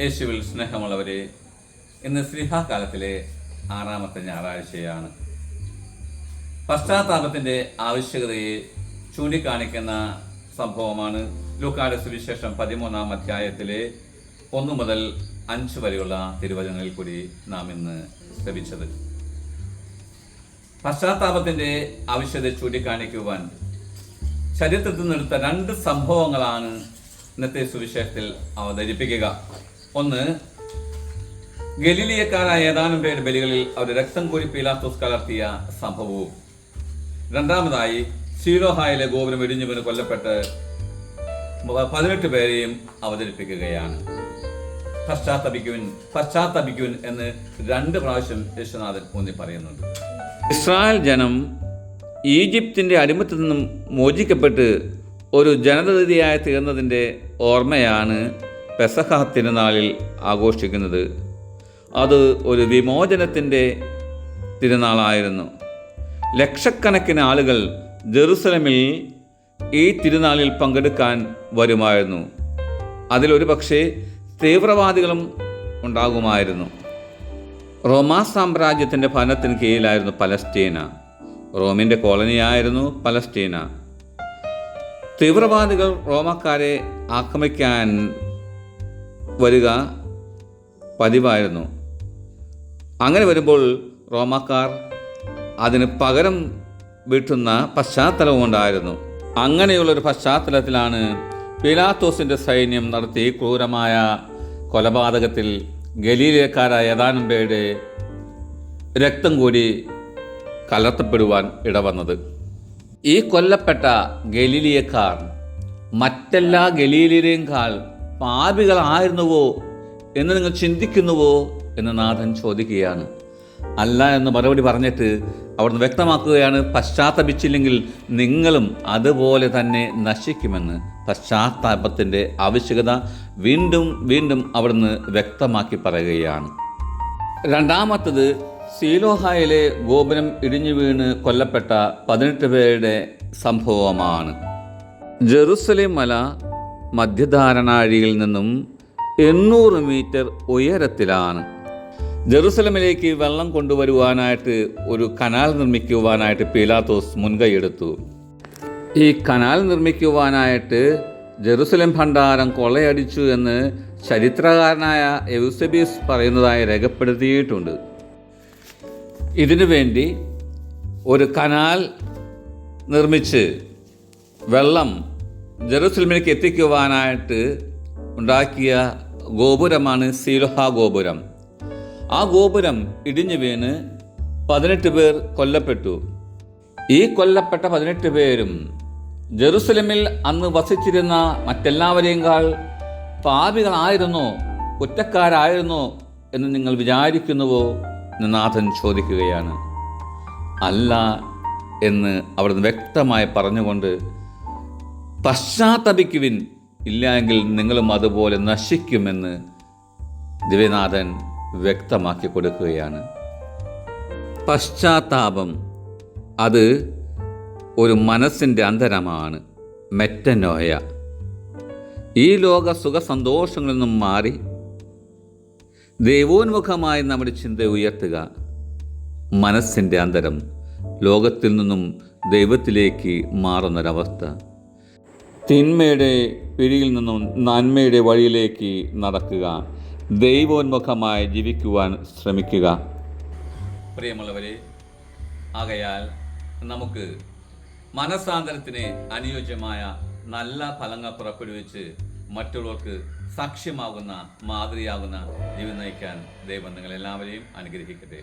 യേശുവിൽ സ്നേഹമുള്ളവരെ ഇന്ന് സ്ലിഹാകാലത്തിലെ ആറാമത്തെ ഞായറാഴ്ചയാണ്. പശ്ചാത്താപത്തിന്റെ ആവശ്യകതയെ ചൂണ്ടിക്കാണിക്കുന്ന സംഭവമാണ് ലൂക്കായുടെ സുവിശേഷം പതിമൂന്നാം അധ്യായത്തിലെ ഒന്നു മുതൽ അഞ്ച് വരെയുള്ള തിരുവചനങ്ങളിൽ കൂടി നാം ഇന്ന് ശ്രമിച്ചത് പശ്ചാത്താപത്തിന്റെ ആവശ്യകത ചൂണ്ടിക്കാണിക്കുവാൻ ചരിത്രത്തിൽ നിന്നെടുത്ത രണ്ട് സംഭവങ്ങളാണ് ഇന്നത്തെ സുവിശേഷത്തിൽ അവതരിപ്പിക്കുക. ഒന്ന് ഗലീലിയക്കാരായ ഏതാനും പേര് ബലികളിൽ അവർ രക്തം കോരി പീലാത്തോസ് കലർത്തിയ സംഭവവും. രണ്ടാമതായി ഷീലോഹായിലെ ഗോപുരം ഇടിഞ്ഞു വീണ് കൊല്ലപ്പെട്ട് പതിനെട്ട് പേരെയും അവതരിപ്പിക്കുകയാണ്. പശ്ചാത്തപിക്കുവിൻ പശ്ചാത്തപിക്കുവിൻ എന്ന് രണ്ട് പ്രാവശ്യം യേശുനാഥൻ ഊന്നി പറയുന്നുണ്ട്. ഇസ്രായേൽ ജനം ഈജിപ്തിന്റെ അടിമത്തിൽ നിന്നും മോചിക്കപ്പെട്ട് ഒരു ജനതതിഥിയായി തീർന്നതിന്റെ ഓർമ്മയാണ് പെസഹ തിരുനാളിൽ ആഘോഷിക്കുന്നത് അത് ഒരു വിമോചനത്തിന്റെ തിരുനാളായിരുന്നു. ലക്ഷക്കണക്കിന് ആളുകൾ ജെറുസലമിൽ ഈ തിരുനാളിൽ പങ്കെടുക്കാൻ വരുമായിരുന്നു. അതിലൊരു പക്ഷേ തീവ്രവാദികളും ഉണ്ടാകുമായിരുന്നു. റോമാ സാമ്രാജ്യത്തിന്റെ ഭരണത്തിന് കീഴിലായിരുന്നു പലസ്തീന. റോമിന്റെ കോളനിയായിരുന്നു പലസ്തീന. തീവ്രവാദികൾ റോമക്കാരെ ആക്രമിക്കാൻ വരിക പതിവായിരുന്നു. അങ്ങനെ വരുമ്പോൾ റോമാക്കാർ അതിന് പകരം വീട്ടുന്ന പശ്ചാത്തലവും ഉണ്ടായിരുന്നു. അങ്ങനെയുള്ളൊരു പശ്ചാത്തലത്തിലാണ് പിലാത്തോസിന്റെ സൈന്യം നടത്തി ക്രൂരമായ കൊലപാതകത്തിൽ ഗലീലക്കാരായ ഏതാനും പേരുടെ രക്തം കൂടി കലർത്തപ്പെടുവാൻ ഇടവന്നത്. ഈ കൊല്ലപ്പെട്ട ഗലീലിയക്കാർ മറ്റെല്ലാ ഗലീലിയരെയും കാൾ പാപികളായിരുന്നുവോ എന്ന് നിങ്ങൾ ചിന്തിക്കുന്നുവോ എന്ന് നാഥൻ ചോദിക്കുകയാണ്. അല്ല എന്ന് മറുപടി പറഞ്ഞിട്ട് അവിടുന്ന് വ്യക്തമാക്കുകയാണ് പശ്ചാത്തപിച്ചില്ലെങ്കിൽ നിങ്ങളും അതുപോലെ തന്നെ നശിക്കുമെന്ന്. പശ്ചാത്താപത്തിന്റെ ആവശ്യകത വീണ്ടും വീണ്ടും അവിടുന്ന് വ്യക്തമാക്കി പറയുകയാണ്. രണ്ടാമത്തത് സീലോഹായിലെ ഗോപുരം ഇടിഞ്ഞു വീണ് കൊല്ലപ്പെട്ട പതിനെട്ട് പേരുടെ സംഭവമാണ്. ജെറുസലേം മല മധ്യധാരണാഴിയിൽ നിന്നും എണ്ണൂറ് മീറ്റർ ഉയരത്തിലാണ്. ജെറുസലമിലേക്ക് വെള്ളം കൊണ്ടുവരുവാനായിട്ട് ഒരു കനാൽ നിർമ്മിക്കുവാനായിട്ട് പീലാത്തോസ് മുൻകൈയെടുത്തു ഈ കനാൽ നിർമ്മിക്കുവാനായിട്ട് ജെറുസലേം ഭണ്ഡാരം കൊള്ളയടിച്ചു എന്ന് ചരിത്രകാരനായ എവുസബീസ് പറയുന്നതായി രേഖപ്പെടുത്തിയിട്ടുണ്ട്. ഇതിനു വേണ്ടി ഒരു കനാൽ നിർമ്മിച്ച് വെള്ളം ജെറുസലമിലേക്ക് എത്തിക്കുവാനായിട്ട് ഉണ്ടാക്കിയ ഗോപുരമാണ് സീലോഹ ഗോപുരം. ആ ഗോപുരം ഇടിഞ്ഞു വീണ് പതിനെട്ട് പേർ കൊല്ലപ്പെട്ടു. ഈ കൊല്ലപ്പെട്ട പതിനെട്ട് പേരും ജെറുസലമിൽ അന്ന് വസിച്ചിരുന്ന മറ്റെല്ലാവരെയേക്കാൾ പാപികളായിരുന്നോ കുറ്റക്കാരായിരുന്നോ എന്ന് നിങ്ങൾ വിചാരിക്കുന്നുവോ എന്ന് നാഥൻ ചോദിക്കുകയാണ്. അല്ല എന്ന് അവിടുന്ന് വ്യക്തമായി പറഞ്ഞുകൊണ്ട് പശ്ചാത്തപിക്കുവിൻ. ഇല്ല എങ്കിൽ നിങ്ങളും അതുപോലെ നശിക്കുമെന്ന് ദിവ്യനാഥൻ വ്യക്തമാക്കി കൊടുക്കുകയാണ്. പശ്ചാത്താപം അത് ഒരു മനസ്സിന്റെ അന്തരമാണ് മെറ്റനോയ. ഈ ലോക സുഖ സന്തോഷങ്ങളിൽ നിന്നും മാറി ദൈവോന്മുഖമായി നമ്മുടെ ചിന്ത ഉയർത്തുക മനസ്സിന്റെ അന്തരം ലോകത്തിൽ നിന്നും ദൈവത്തിലേക്ക് മാറുന്നൊരവസ്ഥ. തിന്മയുടെ പിരിയിൽ നിന്നും നന്മയുടെ വഴിയിലേക്ക് നടക്കുക. ദൈവോന്മുഖമായി ജീവിക്കുവാൻ ശ്രമിക്കുക. പ്രിയമുള്ളവരെ ആകയാൽ നമുക്ക് മനസാന്തരത്തിന് അനുയോജ്യമായ നല്ല ഫലങ്ങൾ പുറപ്പെടുവിച്ച് മറ്റുള്ളവർക്ക് സാക്ഷ്യമാകുന്ന മാതൃയാകുന്ന ജീവിതം നയിക്കാൻ ദൈവം നിങ്ങളെല്ലാവരെയും അനുഗ്രഹിക്കട്ടെ.